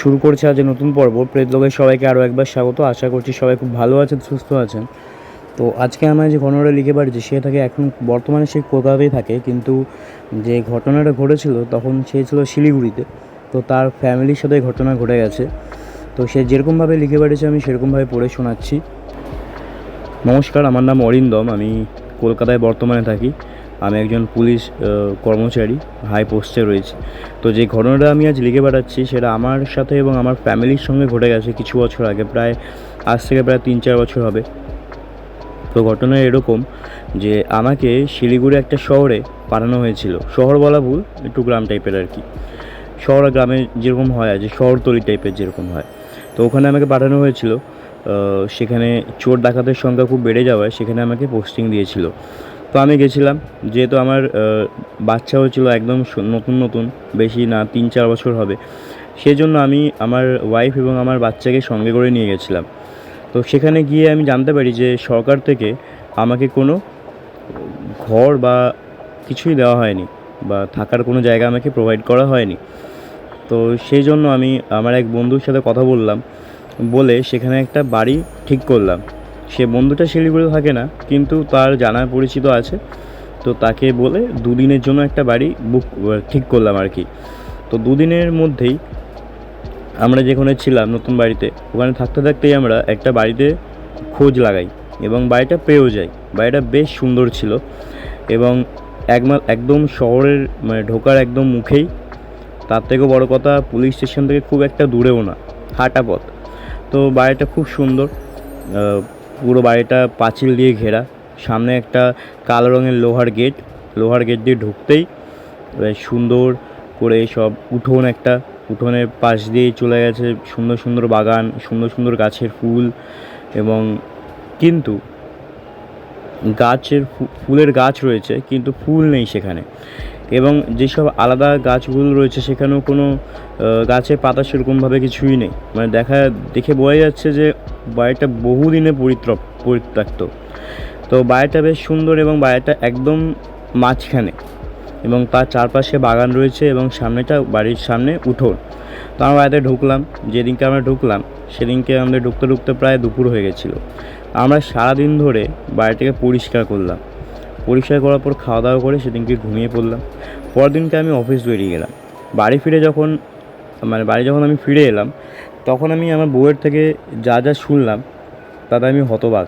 শুরু করছে আজ নতুন পর্ব। প্রেতলোকের সবাইকে আরও একবার স্বাগত। আশা করছি সবাই খুব ভালো আছেন, সুস্থ আছেন। তো আজকে আমরা যে ঘটনাটা লিখে পারছি সে থাকে এখন বর্তমানে সে কলকাতাতেই থাকে, কিন্তু যে ঘটনাটা ঘটেছিল তখন সে ছিল শিলিগুড়িতে। তো তার ফ্যামিলির সাথে ঘটনা ঘটে গেছে। তো সে যেরকমভাবে লিখে পাঠিয়েছে, আমি সেরকমভাবে পড়ে শোনাচ্ছি। নমস্কার, আমার নাম অরিন্দম, আমি কলকাতায় বর্তমানে থাকি। আমি একজন পুলিশ কর্মচারী হাই পোস্টে রয়েছে। তো যে ঘটনাটা আমি আজ লিখে পাঠাচ্ছি, সেটা আমার সাথে এবং আমার ফ্যামিলির সঙ্গে ঘটে গেছে কিছু বছর আগে, প্রায় আজ থেকে প্রায় তিন চার বছর হবে। তো ঘটনা এরকম যে আমাকে শিলিগুড়ি একটা শহরে পাঠানো হয়েছিল। শহর বলা ভুল, একটু গ্রাম টাইপের আর কি। শহর গ্রামে যেরকম হয় আর যে শহরতলি টাইপের যেরকম হয়। তো ওখানে আমাকে পাঠানো হয়েছিল সেখানে চোর ডাকাতের সংখ্যা খুব বেড়ে যাওয়ায় সেখানে আমাকে পোস্টিং দিয়েছিল। তো আমি গেছিলাম, যেহেতু আমার বাচ্চা হয়েছিল একদম নতুন নতুন, বেশি না, তিন চার বছর হবে। সেই জন্য আমি আমার ওয়াইফ এবং আমার বাচ্চাকে সঙ্গে করে নিয়ে গেছিলাম। তো সেখানে গিয়ে আমি জানতে পারি যে সরকার থেকে আমাকে কোনো ঘর বা কিছুই দেওয়া হয়নি বা থাকার কোনো জায়গা আমাকে প্রোভাইড করা হয়নি। তো সেই জন্য আমি আমার এক বন্ধুর সাথে কথা বললাম, বলে সেখানে একটা বাড়ি ঠিক করলাম। সে বন্ধুটা শিলিগুড়িতে থাকে না, কিন্তু তার জানা পরিচিত আছে। তো তাকে বলে দুদিনের জন্য একটা বাড়ি বুক ঠিক করলাম আর কি। তো দুদিনের মধ্যেই আমরা যেখানে ছিলাম নতুন বাড়িতে, ওখানে থাকতে থাকতেই আমরা একটা বাড়িতে খোঁজ লাগাই এবং বাড়িটা পেয়েও যাই। বাড়িটা বেশ সুন্দর ছিল এবং একমা, একদম শহরের মানে ঢোকার একদম মুখেই, তার থেকেও বড় কথা পুলিশ স্টেশন থেকে খুব একটা দূরেও না, হাঁটা পথ। তো বাড়িটা খুব সুন্দর পুরো বাড়িটা পাঁচিল দিয়ে ঘেরা। সামনে একটা কালো রঙের লোহার গেট। লোহার গেট দিয়ে ঢুকতেই সুন্দর করে সব উঠোন একটা, উঠোনের পাশ দিয়েই চলে গেছে সুন্দর সুন্দর বাগান, সুন্দর সুন্দর গাছের ফুল এবং কিন্তু গাছের ফুলের গাছ রয়েছে, কিন্তু ফুল নেই সেখানে। এবং যেসব আলাদা গাছগুলো রয়েছে, সেখানেও কোনো গাছের পাতা সেরকমভাবে কিছুই নেই। মানে দেখা, দেখে বোঝা যাচ্ছে যে বাড়িটা বহুদিনে পরিত্র পরিত্যক্ত। তো বাড়িটা বেশ সুন্দর এবং বাড়িটা একদম মাঝখানে এবং তার চারপাশে বাগান রয়েছে এবং সামনেটা বাড়ির সামনে উঠোন। তো আমরা বাড়িতে ঢুকলাম, যেদিনকে আমরা ঢুকলাম, সেদিনকে আমাদের ঢুকতে ঢুকতে প্রায় দুপুর হয়ে গেছিল। আমরা সারাদিন ধরে বাড়িটাকে পরিষ্কার করলাম। পরিষ্কার করার পর খাওয়া দাওয়া করে সেদিনকে ঘুমিয়ে পড়লাম। পরের দিনকে আমি অফিস বেরিয়ে গেলাম। বাড়ি ফিরে যখন মানে বাড়ি যখন আমি ফিরে এলাম, তখন আমি আমার বউয়ের থেকে যা যা শুনলাম, তাতে আমি হতবাক।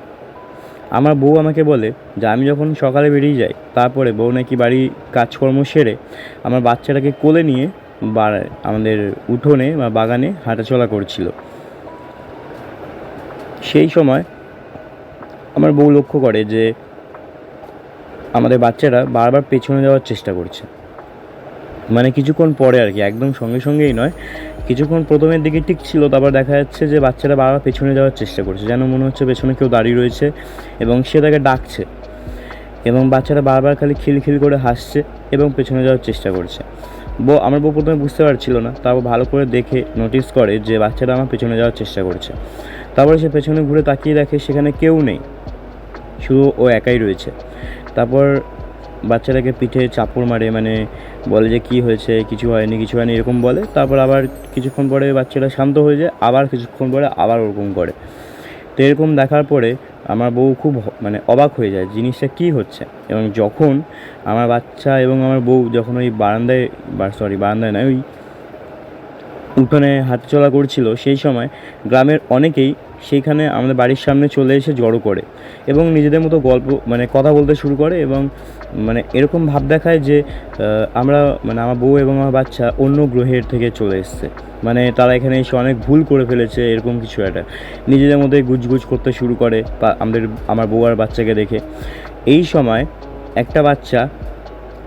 আমার বউ আমাকে বলে যে, আমি যখন সকালে বেরিয়ে যাই, তারপরে বউ নাকি বাড়ি কাজকর্ম সেরে আমার বাচ্চাটাকে কোলে নিয়ে আমাদের উঠোনে বা বাগানে হাঁটাচলা করছিল। সেই সময় আমার বউ লক্ষ্য করে যে আমাদের বাচ্চারা বারবার পেছনে যাওয়ার চেষ্টা করছে। মানে কিছুক্ষণ পরে আর কি, একদম সঙ্গে সঙ্গেই নয়। কিছুক্ষণ প্রথমের দিকে ঠিক ছিল, তারপর দেখা যাচ্ছে যে বাচ্চারা বারবার পেছনে যাওয়ার চেষ্টা করছে। যেন মনে হচ্ছে পেছনে কেউ দাঁড়িয়ে রয়েছে এবং সে তাকে ডাকছে এবং বাচ্চারা বারবার খালি খিলখিল করে হাসছে এবং পেছনে যাওয়ার চেষ্টা করছে। বউ, আমার বউ প্রথমে বুঝতে পারছিল না, তারপর ভালো করে দেখে নোটিস করে যে বাচ্চারা আমার পেছনে যাওয়ার চেষ্টা করছে। তারপরে সে পেছনে ঘুরে তাকিয়ে দেখে সেখানে কেউ নেই, শুধু ও একাই রয়েছে। তারপর বাচ্চাটাকে পিঠে চাপড় মারে মানে বলে যে কি হয়েছে, কিছু হয়নি কিছু হয়নি, এরকম বলে। তারপর আবার কিছুক্ষণ পরে বাচ্চাটা শান্ত হয়ে যায়, আবার কিছুক্ষণ পরে আবার ওরকম করে। তো এরকম দেখার পরে আমার বউ খুব মানে অবাক হয়ে যায়, জিনিসটা কী হচ্ছে? এবং যখন আমার বাচ্চা এবং আমার বউ যখন ওই বারান্দায় সরি বারান্দায় নয়, ওই উঠোনে হাঁটাচলা করছিল, সেই সময় গ্রামের অনেকেই সেইখানে আমাদের বাড়ির সামনে চলে এসে জড়ো করে এবং নিজেদের মতো গল্প মানে কথা বলতে শুরু করে এবং মানে এরকম ভাব দেখায় যে আমরা মানে আমার বউ এবং আমার বাচ্চা অন্য গ্রহের থেকে চলে এসছে। মানে তারা এখানে এসে অনেক ভুল করে ফেলেছে, এরকম কিছু একটা। নিজেদের মধ্যে গুজগুজ করতে শুরু করে আমাদের, আমার বউ আর বাচ্চাকে দেখে। এই সময় একটা বাচ্চা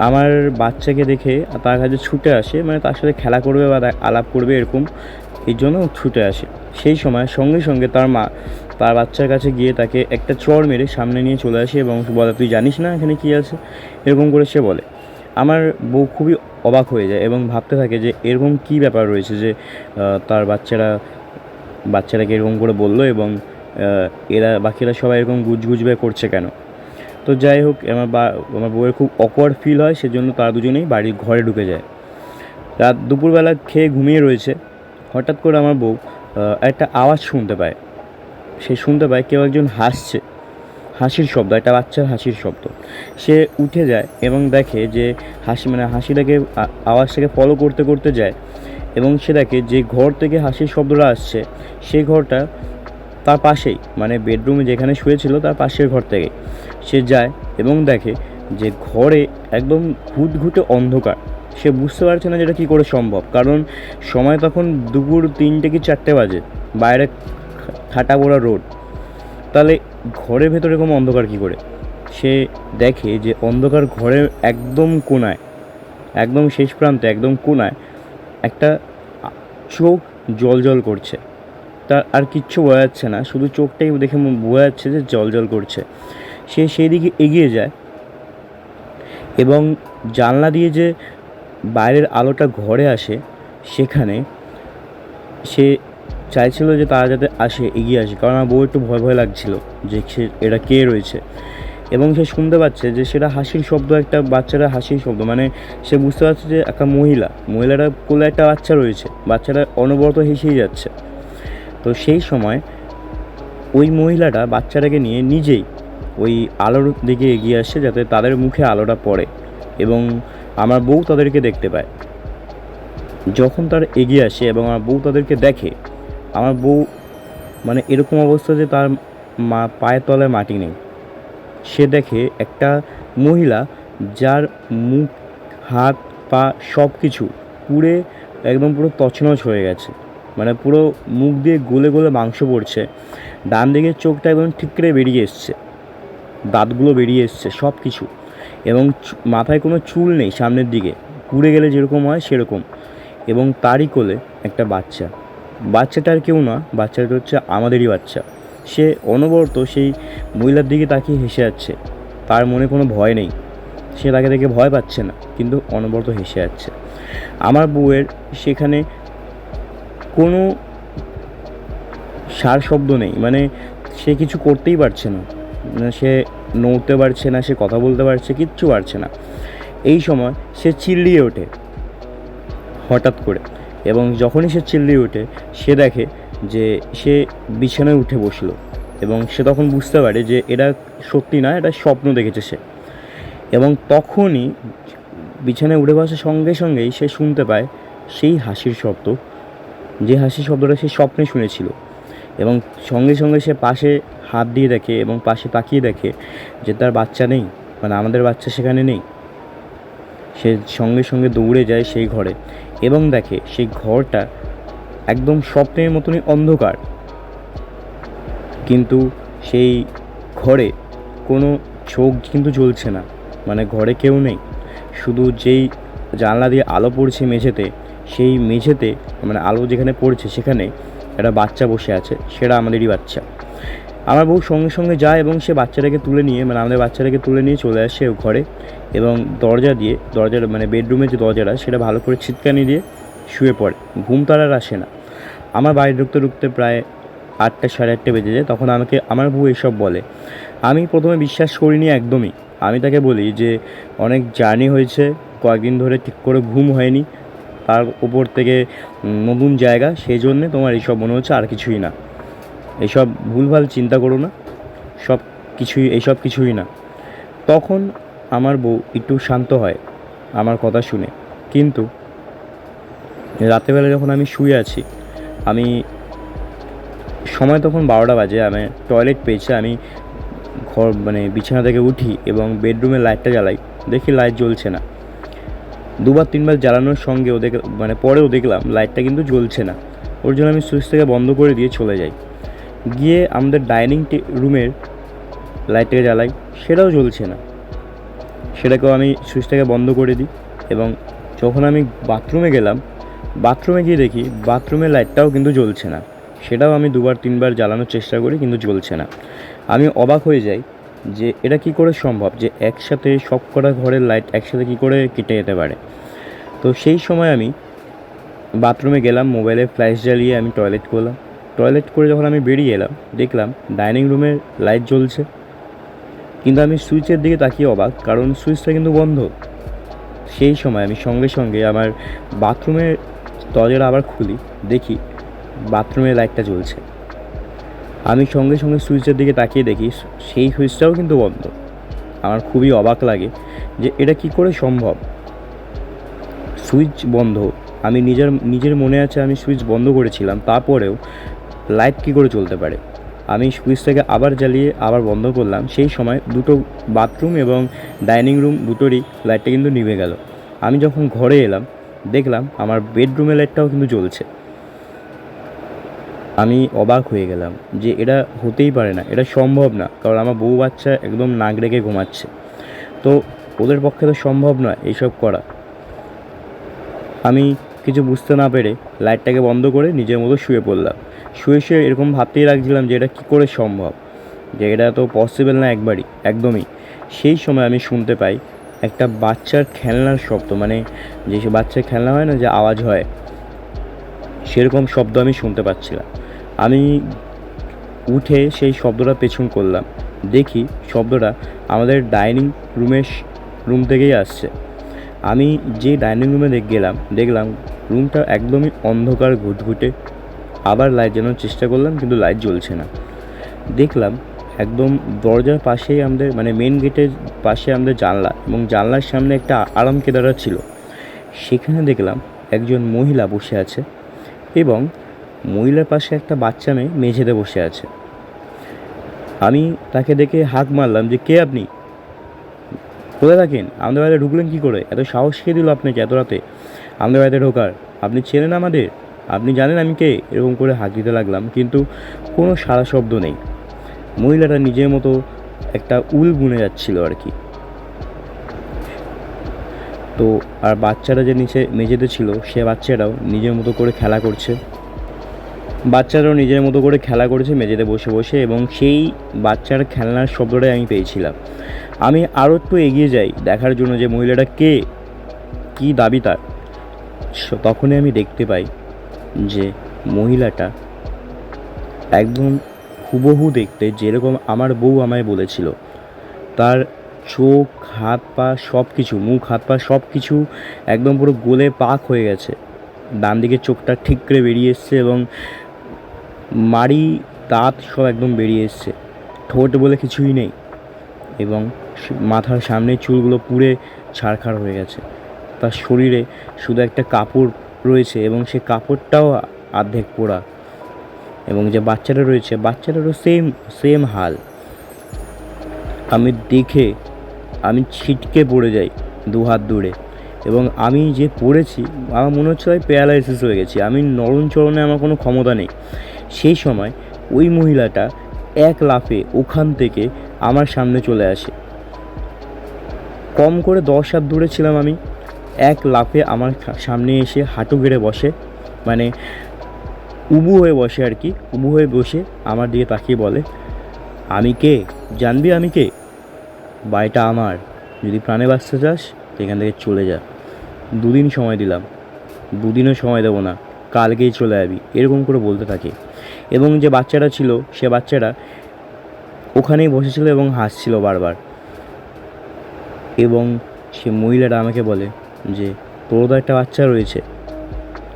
আমার বাচ্চাকে দেখে তার কাছে ছুটে আসে মানে তার সাথে খেলা করবে বা আলাপ করবে এরকম, এই জন্য ছুটে আসে। সেই সময় সঙ্গে সঙ্গে তার মা, তার বাচ্চার কাছে গিয়ে তাকে একটা চড় মেরে সামনে নিয়ে চলে আসে এবং বলে, তুই জানিস না এখানে কী আছে? এরকম করে সে বলে। আমার বউ খুবই অবাক হয়ে যায় এবং ভাবতে থাকে যে এরকম কী ব্যাপার রয়েছে যে তার বাচ্চারা, বাচ্চাটাকে এরকম করে বলল এবং এরা বাকিরা সবাই এরকম গুজগুজবে করছে কেন? তো যাই হোক, আমার বা, আমার বউয়ের খুব অকওয়ার্ড ফিল হয়, সেজন্য তারা দুজনেই বাড়ির ঘরে ঢুকে যায়। রাত দুপুরবেলা খেয়ে ঘুমিয়ে রয়েছে। হঠাৎ করে আমার বউ একটা আওয়াজ শুনতে পায়। সে শুনতে পায় কেউ একজন হাসছে। হাসির শব্দ, একটা বাচ্চার হাসির শব্দ। সে উঠে যায় এবং দেখে যে হাসি মানে হাসিটাকে আওয়াজটাকে ফলো করতে করতে যায় এবং সে দেখে যে ঘর থেকে হাসির শব্দটা আসছে, সেই ঘরটা তার পাশেই মানে বেডরুমে যেখানে শুয়েছিল তার পাশের ঘর থেকে। সে যায় এবং দেখে যে ঘরে একদম ঘুটঘুটে অন্ধকার। সে বুঝতে পারছে না যেটা কী করে সম্ভব। কারণ সময় তখন দুপুর তিনটে কি চারটে বাজে, বাইরে ঠাটা পোড়া রোড। তাহলে ঘরের ভেতরে এরকম অন্ধকার কী করে? সে দেখে যে অন্ধকার ঘরের একদম কোনায় একদম শেষ প্রান্তে, একদম কোনায় একটা চোখ জল জল করছে। তার আর কিচ্ছু বোঝা যাচ্ছে না, শুধু চোখটাই দেখে বোঝা যাচ্ছে যে জল জল করছে। সে সেই দিকে এগিয়ে যায় এবং জানলা দিয়ে যে বাইরের আলোটা ঘরে আসে, সেখানে সে চাইছিল যে তারা যাতে আসে, এগিয়ে আসে। কারণ আমার বউ একটু ভয় ভয় লাগছিল যে সে এটা কে রয়েছে। এবং সে শুনতে পাচ্ছে যে সেটা হাসির শব্দ, একটা বাচ্চারা হাসির শব্দ। মানে সে বুঝতে পারছে যে একটা মহিলা মহিলাটা কোলে একটা বাচ্চা রয়েছে। বাচ্চাটা অনবরত হেসেই যাচ্ছে। তো সেই সময় ওই মহিলাটা বাচ্চাটাকে নিয়ে নিজেই ওই আলোর দিকে এগিয়ে আসে যাতে তাদের মুখে আলোটা পড়ে এবং আমার বউ তাদেরকে দেখতে পায়। যখন তার এগিয়ে আসে এবং আমার বউ তাদেরকে দেখে, আমার বউ মানে এরকম অবস্থা যে তার মা পায়ের তলায় মাটি নেই। সে দেখে একটা মহিলা যার মুখ, হাত, পা সব কিছু পুড়ে একদম পুরো তছনছ হয়ে গেছে। মানে পুরো মুখ দিয়ে গলে গলে মাংস পড়ছে। ডান দিকের চোখটা একদম ঠিক করে বেরিয়ে এসছে। দাঁতগুলো বেরিয়ে এসছে সব কিছু এবং মাথায় কোনো চুল নেই সামনের দিকে। পুড়ে গেলে যেরকম হয় সেরকম। এবং তারই কোলে একটা বাচ্চা। বাচ্চাটার কেউ না, বাচ্চাটা হচ্ছে আমাদেরই বাচ্চা। সে অনবরত সেই মহিলার দিকে তাকিয়ে হেসে যাচ্ছে। তার মনে কোনো ভয় নেই। সে তাকে দেখে ভয় পাচ্ছে না, কিন্তু অনবরত হেসে যাচ্ছে। আমার বউয়ের সেখানে কোনো সার শব্দ নেই। মানে সে কিছু করতেই পারছে না। সে নড়তে পারছে না, সে কথা বলতে পারছে, কিচ্ছু পারছে না। এই সময় সে চিল্লিয়ে ওঠে, হঠাৎ করে। এবং যখনই সে চিল্লিয়ে ওঠে, সে দেখে যে সে বিছানায় উঠে বসল। এবং সে তখন বুঝতে পারে যে এটা সত্যি না, এটা স্বপ্ন দেখেছে সে। এবং তখনই বিছানায় উঠে বসার সঙ্গে সঙ্গেই সে শুনতে পায় সেই হাসির শব্দ। যে হাসির শব্দটা সে স্বপ্নে শুনেছিল। এবং সঙ্গে সঙ্গে সে পাশে হাত দিয়ে দেখে এবং পাশে তাকিয়ে দেখে যে তার বাচ্চা নেই মানে আমাদের বাচ্চা সেখানে নেই। সে সঙ্গে সঙ্গে দৌড়ে যায় সেই ঘরে এবং দেখে সেই ঘরটা একদম স্বপ্নের মতনই অন্ধকার। কিন্তু সেই ঘরে কোনো চোখ কিন্তু জ্বলছে না মানে ঘরে কেউ নেই। শুধু যেই জানলা দিয়ে আলো পড়ছে মেঝেতে, সেই মেঝেতে মানে আলো যেখানে পড়ছে সেখানে একটা বাচ্চা বসে আছে, সেটা আমাদেরই বাচ্চা। আমার বউ সঙ্গে সঙ্গে যায় এবং সে বাচ্চাটাকে তুলে নিয়ে মানে আমাদের বাচ্চাটাকে তুলে নিয়ে চলে আসে ঘরে এবং দরজা দিয়ে, দরজার মানে বেডরুমের যে দরজাটা, সেটা ভালো করে ছিটকানি দিয়ে শুয়ে পড়ে। ঘুম তার আর আসে না। আমার বাড়ি ঢুকতে ঢুকতে প্রায় আটটা সাড়ে আটটা বেজে যায়, তখন আমাকে, আমার বউ এসব বলে। আমি প্রথমে বিশ্বাস করিনি একদমই। আমি তাকে বলি যে, অনেক জার্নি হয়েছে, কয়েকদিন ধরে ঠিক করে ঘুম হয়নি তার উপর থেকে নতুন জায়গা সেই জন্যে তোমার এইসব মনে হচ্ছে আর কিছুই না। এইসব ভুলভাল চিন্তা করো না। সব কিছুই, এইসব কিছুই না। তখন আমার বউ একটু শান্ত হয়, আমার কথা শুনে। কিন্তু রাতেরবেলা যখন আমি শুয়ে আছি, আমি সময় তখন বারোটা বাজে, আমি টয়লেট পেয়েছে, আমি ঘর মানে বিছানা থেকে উঠি এবং বেডরুমের লাইটটা জ্বালাই। দেখি লাইট জ্বলছে না। দুবার তিনবার জ্বালানোর সঙ্গেও দেখ মানে পরেও দেখলাম লাইটটা কিন্তু জ্বলছে না। ওর জন্য আমি সুইচ থেকে বন্ধ করে দিয়ে চলে যাই। গিয়ে আমাদের ডাইনিং রুমের লাইটটাকে জ্বালাই, সেটাও জ্বলছে না। সেটাকেও আমি সুইচ থেকে বন্ধ করে দিই এবং যখন আমি বাথরুমে গেলাম বাথরুমে গিয়ে দেখি বাথরুমের লাইটটাও কিন্তু জ্বলছে না। সেটাও আমি দুবার, তিনবার জ্বালানোর চেষ্টা করি কিন্তু জ্বলছে না। আমি অবাক হয়ে যাই যে এটা কি করে সম্ভব? যে একসাথে সব কটা ঘরের লাইট একসাথে কি করে কেটে যেতে পারে? তো সেই সময় আমি বাথরুমে গেলাম মোবাইলে ফ্ল্যাশ জ্বালিয়ে আমি টয়লেট করলাম। টয়লেট করে যখন আমি বেরিয়ে এলাম, দেখলাম ডাইনিং রুমের লাইট জ্বলছে। কিন্তু আমি সুইচের দিকে তাকিয়ে অবাক, কারণ সুইচটা কিন্তু বন্ধ। সেই সময় আমি সঙ্গে সঙ্গে আমার বাথরুমের দরজাটা আবার খুলি, দেখি বাথরুমের লাইটটা জ্বলছে। আমি সঙ্গে সঙ্গে সুইচের দিকে তাকিয়ে দেখি, সেই সুইচটাও কিন্তু বন্ধ। আমার খুবই অবাক লাগে যে এটা কি করে সম্ভব? সুইচ বন্ধ। আমি নিজের নিজের মনে আছে আমি সুইচ বন্ধ করেছিলাম, তারপরেও লাইট কী করে চলতে পারে? আমি সুইচটাকে আবার জ্বালিয়ে আবার বন্ধ করলাম, সেই সময় দুটো বাথরুম এবং ডাইনিং রুম দুটোরই লাইটটা কিন্তু নিভে গেল। আমি যখন ঘরে এলাম, দেখলাম আমার বেডরুমের লাইটটাও কিন্তু জ্বলছে। আমি অবাক হয়ে গেলাম যে এটা হতেই পারে না, এটা সম্ভব না। কারণ আমার বউ বাচ্চা একদম নাক রেখে ঘুমাচ্ছে। তো ওদের পক্ষে তো সম্ভব নয় এইসব করা। আমি কিছু বুঝতে না পেরে লাইটটাকে বন্ধ করে নিজের মতো শুয়ে পড়লাম। শুয়ে শুয়ে এরকম ভাবতেই রাখছিলাম যে এটা কী করে সম্ভব? যে এটা তো পসিবল না একবারই, একদমই। সেই সময় আমি শুনতে পাই একটা বাচ্চার খেলনার শব্দ মানে যে বাচ্চার খেলনা হয় না যে আওয়াজ হয়, সেরকম শব্দ আমি শুনতে পাচ্ছিলাম। আমি উঠে সেই শব্দটা পেছন করলাম। দেখি শব্দটা আমাদের ডাইনিং রুমের রুম থেকেই আসছে। আমি যে ডাইনিং রুমে দেখ গেলাম, দেখলাম রুমটা একদমই অন্ধকার ঘুটঘুটে। আবার লাইট জ্বালানোর চেষ্টা করলাম, কিন্তু লাইট জ্বলছে না। দেখলাম একদম দরজার পাশেই আমাদের মানে মেন গেটের পাশে আমাদের জানলা এবং জানলার সামনে একটা আরাম কেদারা ছিল। সেখানে দেখলাম একজন মহিলা বসে আছে এবং মহিলার পাশে একটা বাচ্চা মেয়ে মেঝেতে বসে আছে। আমি তাকে দেখে হাঁক মারলাম যে, কে আপনি? কোথায় থাকেন? আমাদের বাড়িতে ঢুকলেন কী করে? এত সাহস কে দিল আপনাকে এত রাতে? আমাদের বাড়িতে ঢোকার। আপনি চেনেন আমাদের? আপনি জানেন আমি কে? এরকম করে হাঁক দিতে লাগলাম, কিন্তু কোনো সারা শব্দ নেই। মহিলাটা নিজের মতো একটা উল বুনে যাচ্ছিল আর কি। তো আর বাচ্চাটা যে নিচে মেঝেতে ছিল, সে বাচ্চাটাও নিজের মতো করে খেলা করছে। বাচ্চারাও নিজের মতো করে খেলা করেছে মেঝেতে বসে বসে এবং সেই বাচ্চার খেলনার শব্দটাই আমি পেয়েছিলাম। আমি আরও একটু এগিয়ে যাই দেখার জন্য যে মহিলাটা কে, কী দাবি তার। তখনই আমি দেখতে পাই যে মহিলাটা একদম হুবহু দেখতে যেরকম আমার বউ আমায় বলেছিল। তার চোখ, হাত পা সব কিছু মুখ, হাত পা সব কিছু একদম পুরো গোলে পাক হয়ে গেছে। ডান দিকের চোখটা ঠিক করে বেরিয়ে এসছে এবং মাড়ি দাঁত সব একদম বেরিয়ে এসছে। ঠোঁট বলে কিছুই নেই এবং মাথার সামনে চুলগুলো পুড়ে ছাড়খাড় হয়ে গেছে। তার শরীরে শুধু একটা কাপড় রয়েছে এবং সে কাপড়টাও অর্ধেক পোড়া এবং যে বাচ্চাটা রয়েছে, বাচ্চাটারও সেম সেম হাল। আমি দেখে, আমি ছিটকে পড়ে যাই দু হাত দূরে এবং আমি যে পড়েছি, আমার মনে হচ্ছে আমি প্যারালাইসিস হয়ে গেছি। আমি নরণচরণে আমার কোনো ক্ষমতা নেই। সেই সময় ওই মহিলাটা এক লাফে ওখান থেকে আমার সামনে চলে আসে। কম করে দশ হাত দূরে ছিলাম আমি। এক লাফে আমার সামনে এসে হাঁটু গেড়ে বসে। মানে উবু হয়ে বসে আর কি, উবু হয়ে বসে আমার দিকে তাকিয়ে বলে, আমি কে? জানবি আমি কে? বাড়িটা আমার। যদি প্রাণে বাঁচতে চাস, এখান থেকে চলে যা। দুদিন সময় দিলাম। দুদিনও সময় দেবো না। কালকেই চলে যাবি এরকম করে বলতে থাকে। এবং যে বাচ্চাটা ছিল, সে বাচ্চাটা ওখানেই বসেছিল এবং হাসছিল বারবার। এবং সে মহিলাটা আমাকে বলে যে, তোর তো একটা বাচ্চা রয়েছে।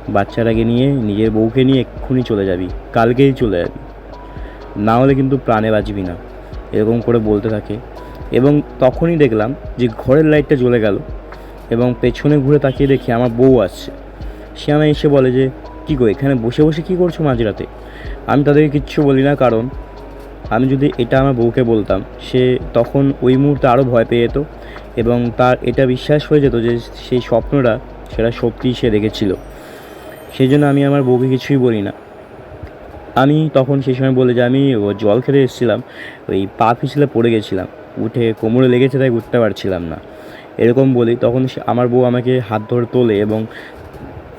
বাচ্চাটাকে নিয়ে, নিজের বউকে নিয়ে এক্ষুনি চলে যাবি। কালকেই চলে যাবি। না হলে কিন্তু প্রাণে বাঁচবি না। এরকম করে বলতে থাকে। এবং তখনই দেখলাম যে, ঘরের লাইটটা জ্বলে গেল এবং পেছনে ঘুরে তাকিয়ে দেখি আমার বউ আসছে। সে আমায় এসে বলে যে, কী গো, এখানে বসে বসে কী করছ মাঝরাতে? আমি তাদেরকে কিচ্ছু বলি না, কারণ আমি যদি এটা আমার বউকে বলতাম, সে তখন ওই মুহূর্তে আরও ভয় পেয়ে যেত এবং তার এটা বিশ্বাস হয়ে যেত যে সেই স্বপ্নটা সেটা সত্যিই সে দেখেছিল। সেই জন্য আমি আমার বউকে কিছুই বলি না। আমি তখন সেই সময় বলে যে, আমি জল খেতে এসেছিলাম, ওই পা পিছলে পড়ে গেছিলাম, উঠে কোমরে লেগেছে তাই উঠতে পারছিলাম না। এরকম বলি, তখন আমার বউ আমাকে হাত ধরে তোলে এবং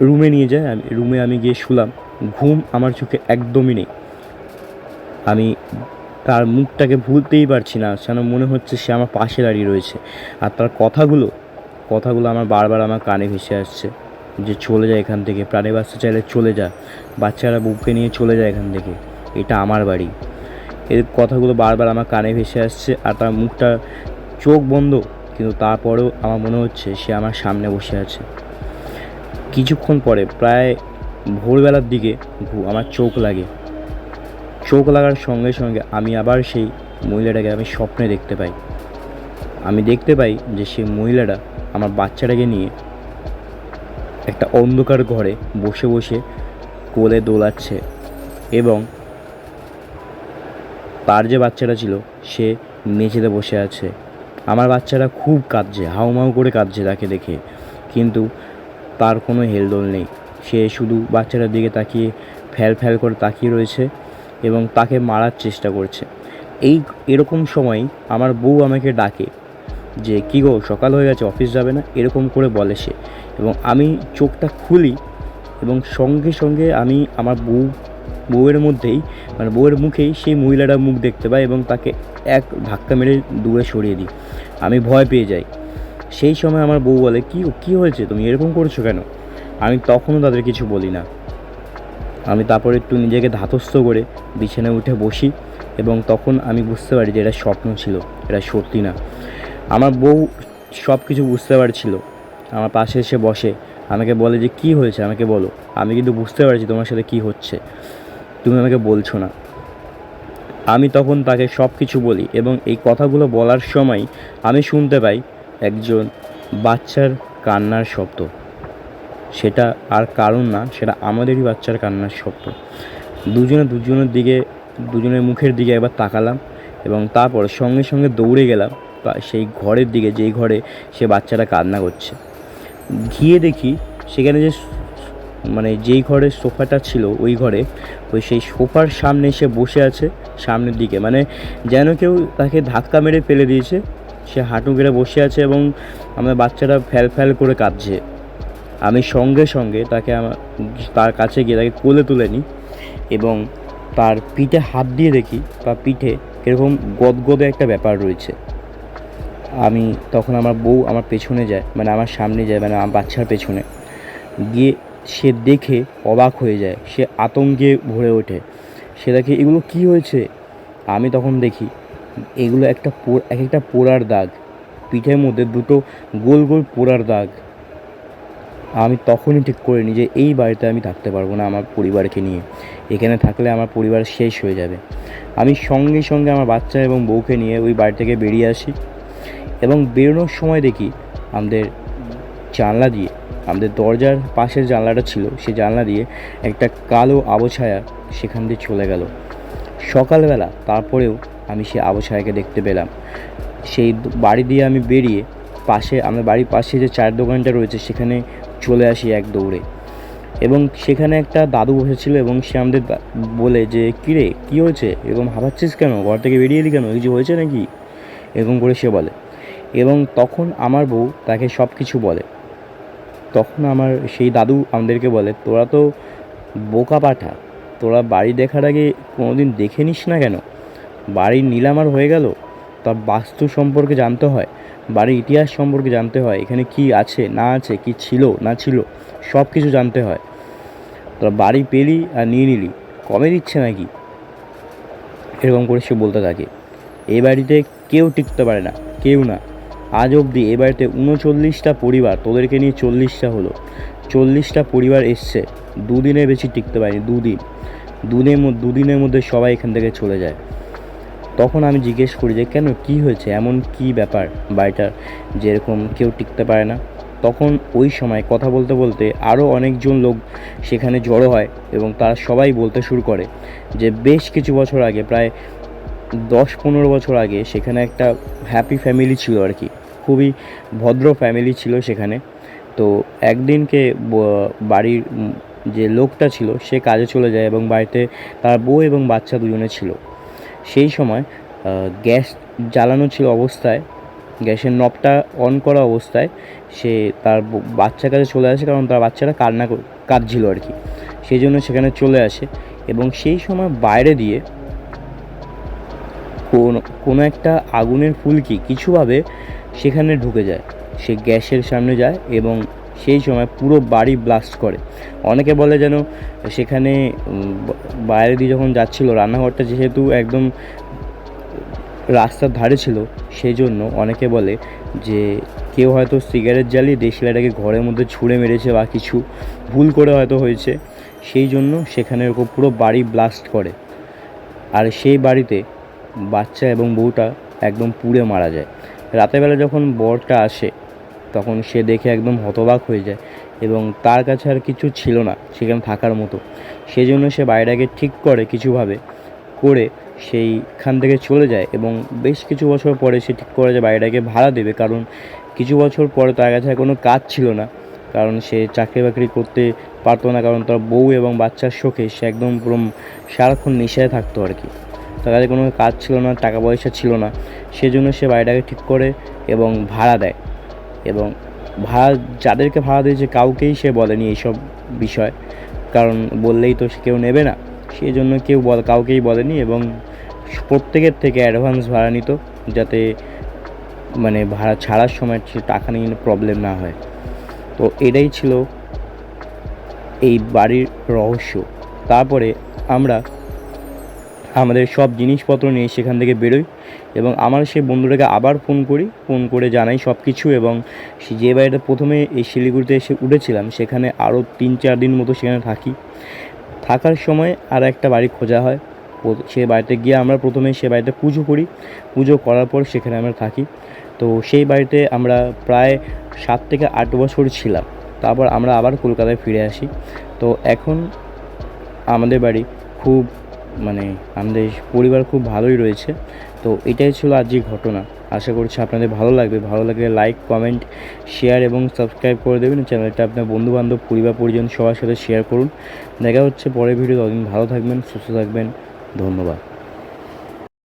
রুমে নিয়ে যায়, আমি রুমে আমি গিয়ে শুলাম। ঘুম আমার চোখে একদমই নেই। আমি তার মুখটাকে ভুলতেই পারছি না, যেন মনে হচ্ছে সে আমার পাশে দাঁড়িয়ে রয়েছে। আর তার কথাগুলো কথাগুলো আমার বারবার আমার কানে ভেসে আসছে, যে চলে যায় এখান থেকে। প্রাণে বাঁচতে চাইলে চলে যা, বাচ্চারা বুককে নিয়ে চলে যায় এখান থেকে। এটা আমার বাড়ি। এর কথাগুলো বারবার আমার কানে ভেসে আসছে, আর তার মুখটা চোখ বন্ধ, কিন্তু তারপরেও আমার মনে হচ্ছে সে আমার সামনে বসে আছে। কিছুক্ষণ পরে, প্রায় ভোরবেলার দিকে আমার চোখ লাগে। চোখ লাগার সঙ্গে সঙ্গে আমি আবার সেই মহিলাটাকে আমি স্বপ্নে দেখতে পাই। আমি দেখতে পাই যে সেই মহিলাটা আমার বাচ্চাটাকে নিয়ে একটা অন্ধকার ঘরে বসে বসে কোলে দোলাচ্ছে এবং তার যে বাচ্চাটা ছিল, সে মেঝেতে বসে আছে। আমার বাচ্চাটা খুব কাঁদছে, হাউমাউ করে কাঁদছে তাকে দেখে। কিন্তু তার কোনো হেলদোল নেই। সে শুধু বাচ্চাটার দিকে তাকিয়ে ফ্যাল ফ্যাল করে তাকিয়ে রয়েছে এবং তাকে মারার চেষ্টা করছে। এই এরকম সময় আমার বউ আমাকে ডাকে যে, কী গো, সকাল হয়ে গেছে, অফিস যাবে না? এরকম করে বলে সে। এবং আমি চোখটা খুলি এবং সঙ্গে সঙ্গে আমি আমার বউ, বউয়ের মধ্যেই মানে বউয়ের মুখেই সেই মহিলাটার মুখ দেখতে পাই এবং তাকে এক ধাক্কা মেরে দূরে সরিয়ে দিই। আমি ভয় পেয়ে যাই। সেই সময় আমার বউ বলে, কী কী হয়েছে? তুমি এরকম করছ কেন? আমি তখনও তাদের কিছু বলি না। আমি তারপর একটু নিজেকে ধাতস্থ করে বিছানায় উঠে বসি এবং তখন আমি বুঝতে পারি যে এটা স্বপ্ন ছিল, এটা সত্যি না। আমার বউ সব কিছু বুঝতে পারছিল। আমার পাশে এসে বসে, আমাকে বলে যে কী হয়েছে? আমাকে বলো। আমি কিন্তু বুঝতে পারছি তোমার সাথে কী হচ্ছে। তুমি আমাকে বলছো না। আমি তখন তাকে সব কিছু বলি এবং এই কথাগুলো বলার সময় আমি শুনতে পাই একজন বাচ্চার কান্নার শব্দ। সেটা আর কারণ না, সেটা আমাদেরই বাচ্চার কান্নার শব্দ দুজনে দুজনের দিকে, দুজনের মুখের দিকে একবার তাকালাম এবং তারপর সঙ্গে সঙ্গে দৌড়ে গেলাম সেই ঘরের দিকে, যেই ঘরে সে বাচ্চাটা কান্না করছে। গিয়ে দেখি সেখানে যে মানে যেই ঘরে সোফাটা ছিল, ওই ঘরে, ওই সেই সোফার সামনে সে বসে আছে, সামনের দিকে। মানে যেন কেউ তাকে ধাক্কা মেরে ফেলে দিয়েছে, সে হাঁটু গেড়ে বসে আছে এবং আমার বাচ্চাটা ফ্যাল ফ্যাল করে কাঁদছে। আমি সঙ্গে সঙ্গে তাকে আমার, তার কাছে গিয়ে তাকে কোলে তুলে নিই এবং তার পিঠে হাত দিয়ে দেখি বা পিঠে এরকম গদগদে একটা ব্যাপার রয়েছে। আমি তখন আমার বউ আমার পেছনে যায় মানে আমার সামনে যায় মানে আমার বাচ্চার পেছনে। গিয়ে সে দেখে অবাক হয়ে যায়, সে আতঙ্কে ভরে ওঠে। সে দেখে, এগুলো কি হয়েছে? আমি তখন দেখি, এগুলো একটা এক একটা পোড়ার দাগ। পিঠের মধ্যে দুটো গোল গোল পোড়ার দাগ। আমি তখনই ঠিক করে নিই যে এই বাড়িতে আমি থাকতে পারব না আমার পরিবারকে নিয়ে। এখানে থাকলে আমার পরিবার শেষ হয়ে যাবে। আমি সঙ্গে সঙ্গে আমার বাচ্চা এবং বউকে নিয়ে ওই বাড়ি থেকে বেরিয়ে আসি এবং বেরোনোর সময় দেখি আমাদের জানলা দিয়ে, আমাদের দরজার পাশের জানলাটা ছিল, সেই জানলা দিয়ে একটা কালো আবছায়া সেখান দিয়ে চলে গেল। সকালবেলা তারপরেও আমি সেই আবছায়াকে দেখতে পেলাম। সেই বাড়ি দিয়ে আমি বেরিয়ে পাশে আমার বাড়ির পাশে যে চায়ের দোকানটা রয়েছে, সেখানে চলে আসি এক দৌড়ে। এবং সেখানে একটা দাদু বসেছিল এবং সে আমাদের বলে যে, কিরে, কী হয়েছে? এরকম হাঁপাচ্ছিস কেন? ঘর থেকে বেরিয়ে এলি কেন? কিছু হয়েছে নাকি? এরকম করে সে বলে। এবং তখন আমার বউ তাকে সব কিছু বলে। তখন আমার সেই দাদু আমাদেরকে বলে, তোরা তো বোকা পাঠা। তোরা বাড়ি দেখার আগে কোনোদিন দেখে নিস না কেন? বাড়ির নিলামার হয়ে গেল। তার বাস্তু সম্পর্কে জানতে হয়। বাড়ির ইতিহাস সম্পর্কে জানতে হয়, এখানে কি আছে, না আছে, কি ছিল, না ছিল, সব কিছু জানতে হয়। তোরা বাড়ি পেলি আর নিয়ে নিলি কমে দিচ্ছে নাকি? এরকম করে সে বলতে থাকে। এই বাড়িতে কেউ টিকতে পারে না, কেউ না। আজ অবধি এ বাড়িতে উনচল্লিশটা পরিবার, তোদেরকে নিয়ে চল্লিশটা হলো। চল্লিশটা পরিবার এসছে, দুদিনের বেশি টিকতে পারেনি, দুদিন। দুদিনের দুদিনের মধ্যে সবাই এখান থেকে চলে যায়। তখন আমি জিজ্ঞেস করি যে, কেন? কি হয়েছে? এমন কি ব্যাপার বাড়িটার? যেরকম কেউ টিকতে পারে না? তখন ওই সময় কথা বলতে বলতে আরও অনেকজন লোক সেখানে জড়ো হয় এবং তারা সবাই বলতে শুরু করে যে, বেশ কিছু বছর আগে, প্রায় দশ পনেরো বছর আগে সেখানে একটা হ্যাপি ফ্যামিলি ছিল আর কি। খুবই ভদ্র ফ্যামিলি ছিল সেখানে। তো একদিনকে বাড়ির যে লোকটা ছিল সে কাজে চলে যায় এবং বাড়িতে তার বউ এবং বাচ্চা দুজনে ছিল। সেই সময় গ্যাস জ্বালানো ছিল অবস্থায়, গ্যাসের নবটা অন করা অবস্থায়, সে তার বাচ্চার কাছে চলে আসে কারণ তার বাচ্চাটা কান্না কাঁদছিল আর কি। সেই জন্য সেখানে চলে আসে এবং সেই সময় বাইরে দিয়ে কোন, কোনো একটা আগুনের ফুলকি কিছুভাবে সেখানে ঢুকে যায়। সে গ্যাসের সামনে যায় এবং সেই সময় পুরো বাড়ি ব্লাস্ট করে। অনেকে বলে যেন সেখানে বাইরে দিয়ে যখন যাচ্ছিল, রান্নাঘরটা যেহেতু একদম রাস্তার ধারে ছিল সেই জন্য অনেকে বলে যে কেউ হয়তো সিগারেট জ্বালিয়ে দেশলাটাকে ঘরের মধ্যে ছুঁড়ে মেরেছে বা কিছু ভুল করে হয়তো হয়েছে, সেই জন্য সেখানে ওরকম পুরো বাড়ি ব্লাস্ট করে। আর সেই বাড়িতে বাচ্চা এবং বউটা একদম পুড়ে মারা যায়। রাতেরবেলা যখন বরটা আসে তখন সে দেখে একদম হতবাক হয়ে যায় এবং তার কাছে আর কিছু ছিল না সেখানে থাকার মতো। সেই জন্য সে বাড়িটাকে ঠিক করে কিছুভাবে করে সেইখান থেকে চলে যায় এবং বেশ কিছু বছর পরে সে ঠিক করে যে বাড়িটাকে ভাড়া দেবে কারণ কিছু বছর পরে তার কাছে কোনো কাজ ছিল না। কারণ সে চাকরি বাকরি করতে পারতো না কারণ তার বউ এবং বাচ্চার শোকে সে একদম পুরো সারাক্ষণ নেশায় থাকতো আর কি। তার কাছে কোনো কাজ ছিল না, টাকা পয়সা ছিল না। সেজন্য সে বাড়িটাকে ঠিক করে এবং ভাড়া দেয়। এবং ভাড়া, যাদেরকে ভাড়া দিয়েছে কাউকেই সে বলেনি এইসব বিষয়। কারণ বললেই তো সে কেউ নেবে না। সেই জন্য কেউ বল, কাউকেই বলেনি এবং প্রত্যেকের থেকে অ্যাডভান্স ভাড়া নিত যাতে মানে ভাড়া ছাড়ার সময় টাকা নিয়ে প্রবলেম না হয়। তো এটাই ছিল এই বাড়ির রহস্য। তারপরে আমরা আমাদের সব জিনিসপত্র নিয়ে সেখান থেকে বেরোই। এবং আমার সেই বন্ধুটাকে আবার ফোন করি, ফোন করে জানাই সব কিছু এবং যে বাড়িটা প্রথমে এই শিলিগুড়িতে এসে উঠেছিলাম, সেখানে আরও তিন চার দিন মতো সেখানে থাকি। থাকার সময় আর একটা বাড়ি খোঁজা হয়। সে বাড়িতে গিয়ে আমরা প্রথমে সে বাড়িতে পুজো করি। পুজো করার পর সেখানে আমরা থাকি। তো সেই বাড়িতে আমরা প্রায় সাত থেকে আট বছর ছিলাম। তারপর আমরা আবার কলকাতায় ফিরে আসি। তো এখন আমাদের বাড়ি খুব মানে আমাদের পরিবার খুব ভালোই রয়েছে। তো এটাই ছিল আজকের ঘটনা। আশা করছি আপনাদের ভালো লাগবে। ভালো লাগলে লাইক কমেন্ট শেয়ার এবং সাবস্ক্রাইব করে দেবেন। চ্যানেলটা আপনার বন্ধুবান্ধব, পরিবার, পরিজন সবার সাথে শেয়ার করুন। দেখা হচ্ছে পরের ভিডিও ততদিন ভালো থাকবেন, সুস্থ থাকবেন। ধন্যবাদ।